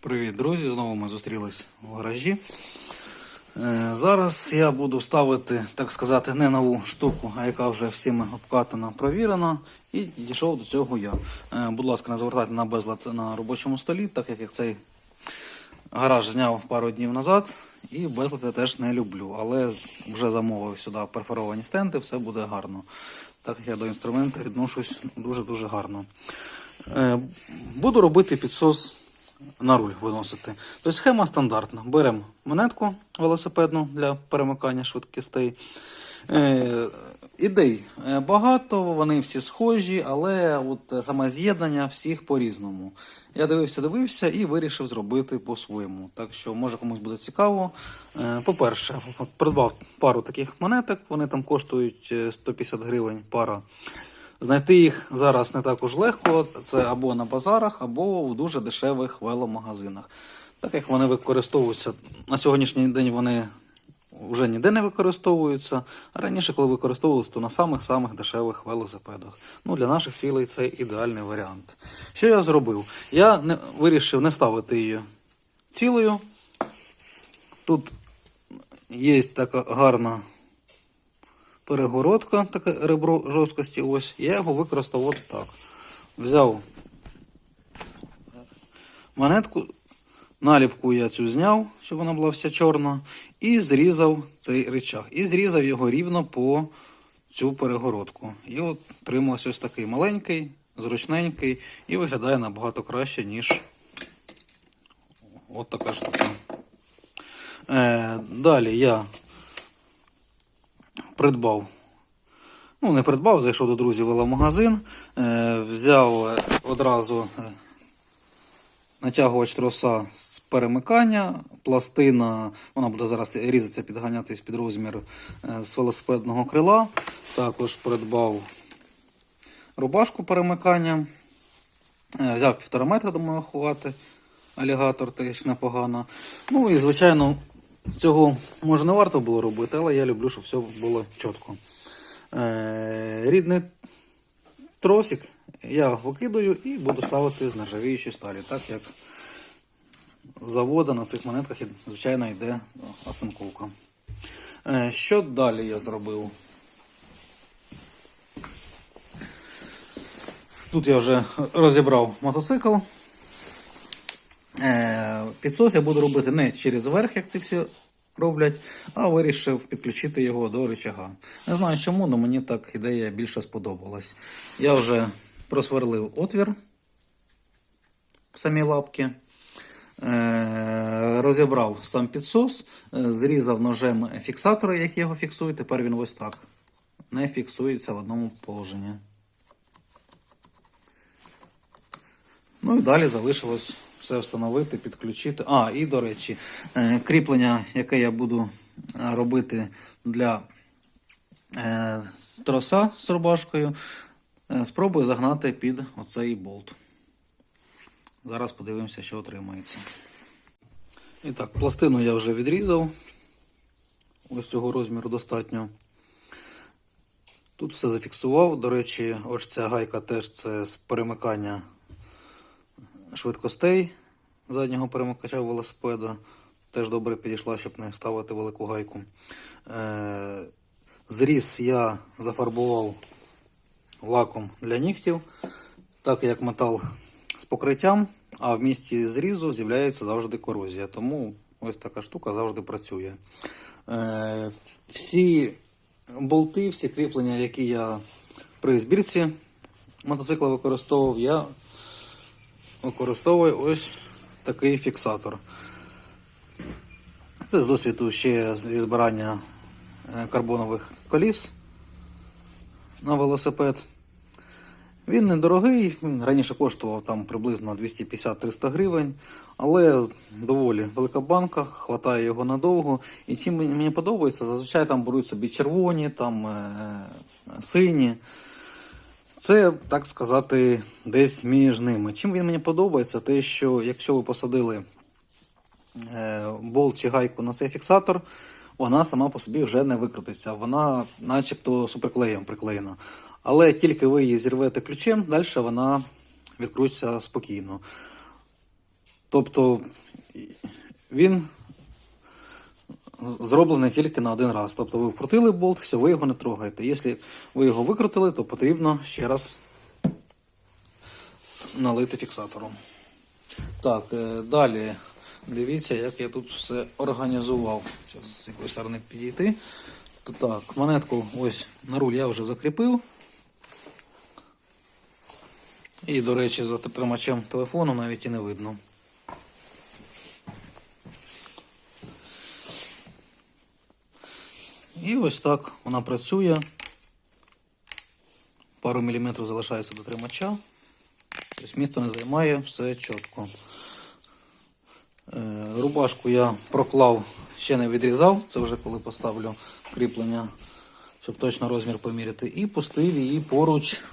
Привіт, друзі! Знову ми зустрілись в гаражі. Е, Зараз я буду ставити, так сказати, не нову штуку, а яка вже всіми обкатана, провірена. І дійшов до цього я. Е, Будь ласка, не звертайте на безлад на робочому столі, так як я цей гараж зняв пару днів назад. І безлад я теж не люблю. Але вже замовив сюди перфоровані стенди, все буде гарно. Так як я до інструменту відношусь дуже-дуже гарно. Е, Буду робити підсос на руль виносити. Тобто схема стандартна. Беремо монетку велосипедну для перемикання швидкостей. Е, ідей е, багато, вони всі схожі, але от е, саме з'єднання всіх по-різному. Я дивився, дивився і вирішив зробити по-своєму. Так що, може комусь буде цікаво. По-перше, придбав пару таких монеток, вони там коштують е, 150 гривень пара. Знайти їх зараз не так уж легко. Це або на базарах, або в дуже дешевих веломагазинах. Так як вони використовуються на сьогоднішній день, вони вже ніде не використовуються. А раніше, коли використовувалися, то на самих-самих дешевих велосипедах. Ну, для наших цілей це ідеальний варіант. Що я зробив? Я не, вирішив не ставити її цілою. Тут є така гарна перегородка, таке ребро жорсткості. Ось. Я його використав от так. Взяв монетку, наліпку я цю зняв, щоб вона була вся чорна, і зрізав цей речах. І зрізав його рівно по цю перегородку. І от тримався ось такий маленький, зручненький і виглядає набагато краще, ніж от така штука. Е, далі я придбав. Ну, не придбав, зайшов до друзів в веломагазин, е, взяв одразу е, натягувач троса з перемикання, пластина, вона буде зараз різатися, підганятись під розмір е, з велосипедного крила. Також придбав рубашку перемикання. Взяв півтора метра, думаю, ховати. Алігатор теж непогано. Ну і, звичайно, цього може не варто було робити, але я люблю, щоб все було чітко. Е, рідний тросик я викидаю і буду ставити з нержавіючої сталі, так як завода на цих монетках, звичайно, йде оцинковка. Е, що далі я зробив? Тут я вже розібрав мотоцикл. Підсос я буду робити не через верх, як ці всі роблять, а вирішив підключити його до рычага. Не знаю чому, але мені так ідея більше сподобалась. Я вже просверлив отвір в самій лапки, е, розібрав сам підсос, е, зрізав ножем фіксатори, які його фіксують. Тепер він ось так не фіксується в одному положенні. Ну і далі залишилось все встановити, підключити. А, і до речі, е, кріплення, яке я буду е, робити для е, троса з рубашкою, спробую загнати під оцей болт. Зараз подивимося, що отримається. І так, пластину я вже відрізав. Ось цього розміру достатньо. Тут все зафіксував. До речі, ось ця гайка теж це з перемикання швидкостей заднього перемикача велосипеда. Теж добре підійшла, щоб не ставити велику гайку. Е, Зріз я зафарбував лаком для нігтів, так як метал з покриттям, а в місті зрізу з'являється завжди корозія. Тому ось така штука завжди працює. Е, Всі болти, всі кріплення, які я при збірці мотоцикла використовував, я використовую ось такий фіксатор. Це з досвіду ще зі збирання е, карбонових коліс на велосипед. Він недорогий, раніше коштував там приблизно 250-300 гривень, але доволі велика банка, хватає його надовго. І чим мені подобається, зазвичай там беруть собі червоні, там е, сині. Це, так сказати, десь між ними. Чим він мені подобається, те, що якщо ви посадили е, болт чи гайку на цей фіксатор, вона сама по собі вже не викрутиться. Вона начебто суперклеєм приклеєна. Але тільки ви її зірвете ключем, далі вона відкрутиться спокійно. Тобто він зроблений тільки на один раз. Тобто ви вкрутили болт, все, ви його не трогаєте. Якщо ви його викрутили, то потрібно ще раз налити фіксатором. Так, е, далі дивіться, як я тут все організував. Зараз з якої сторони підійти. Так, монетку ось на руль я вже закріпив. І, до речі, за тримачем телефону навіть і не видно. І ось так вона працює. Пару міліметрів залишається до тримача. Тобто місто не займає, все чітко. Е, Рубашку я проклав, ще не відрізав, це вже коли поставлю кріплення, щоб точно розмір поміряти. І пустив її поруч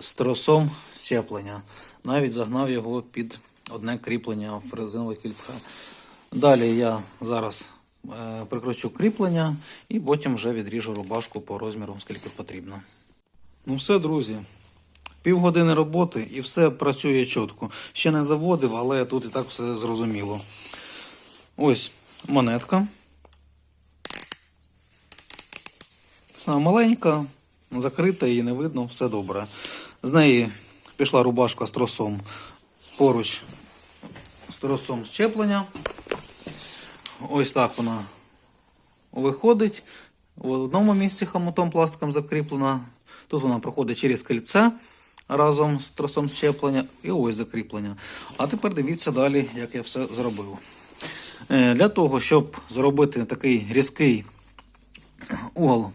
з тросом щеплення. Навіть загнав його під одне кріплення в резинове кільце. Далі я зараз прикручу кріплення і потім вже відріжу рубашку по розміру, скільки потрібно. Ну все, друзі. Півгодини роботи і все працює чітко. Ще не заводив, але тут і так все зрозуміло. Ось монетка. Вона маленька, закрита, її не видно, все добре. З неї пішла рубашка з тросом поруч з тросом щеплення. Ось так вона виходить. В одному місці хомутом пластиком закріплена. Тут вона проходить через кільце разом з тросом щеплення і ось закріплення. А тепер дивіться далі, як я все зробив. Е, Для того, щоб зробити такий різкий угол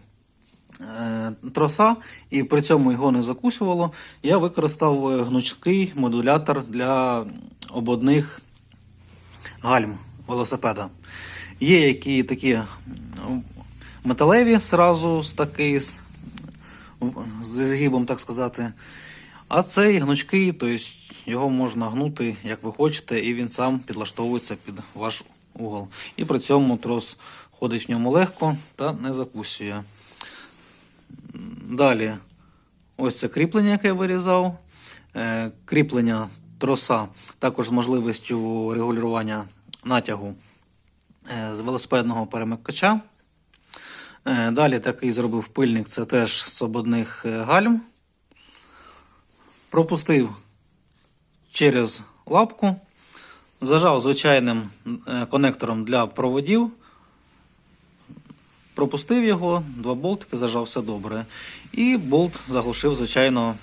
е, троса і при цьому його не закусувало, я використав е, гнучкий модулятор для ободних гальм велосипеда. Є які такі металеві сразу з такий з, згибом, так сказати. А цей гнучкий, тобто його можна гнути, як ви хочете, і він сам підлаштовується під ваш угол. І при цьому трос ходить в ньому легко та не закусує. Далі, ось це кріплення, яке я вирізав. Е, Кріплення троса також з можливістю регулювання натягу е, з велосипедного перемикача. Е, Далі такий зробив пильник, це теж з ободних е, гальм. Пропустив через лапку, зажав звичайним конектором для проводів. Пропустив його, два болтики, зажав все добре. І болт заглушив, звичайно,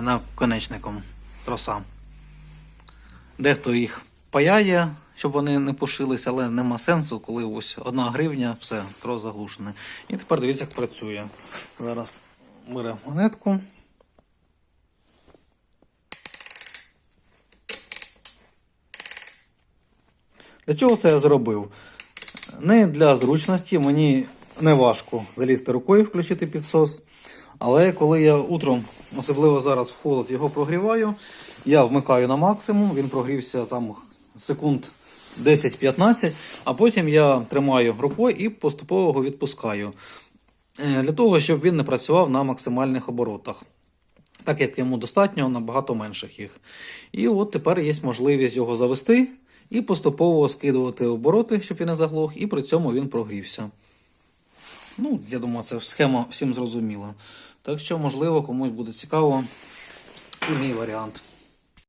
наконечником троса. Дехто їх паяє, щоб вони не пошилися, але нема сенсу, коли ось одна гривня, все, трос заглушений. І тепер дивіться, як працює. Зараз беремо монетку. Для чого це я зробив? Не для зручності, мені не важко залізти рукою, включити підсос. Але коли я утром, особливо зараз в холод, його прогріваю, я вмикаю на максимум, він прогрівся там секунд 10-15, а потім я тримаю рукою і поступово його відпускаю. Е, Для того, щоб він не працював на максимальних оборотах. Так як йому достатньо набагато менших їх. І от тепер є можливість його завести і поступово скидувати обороти, щоб він не заглох, і при цьому він прогрівся. Ну, я думаю, це схема всім зрозуміла. Так що, можливо, комусь буде цікаво і мій варіант.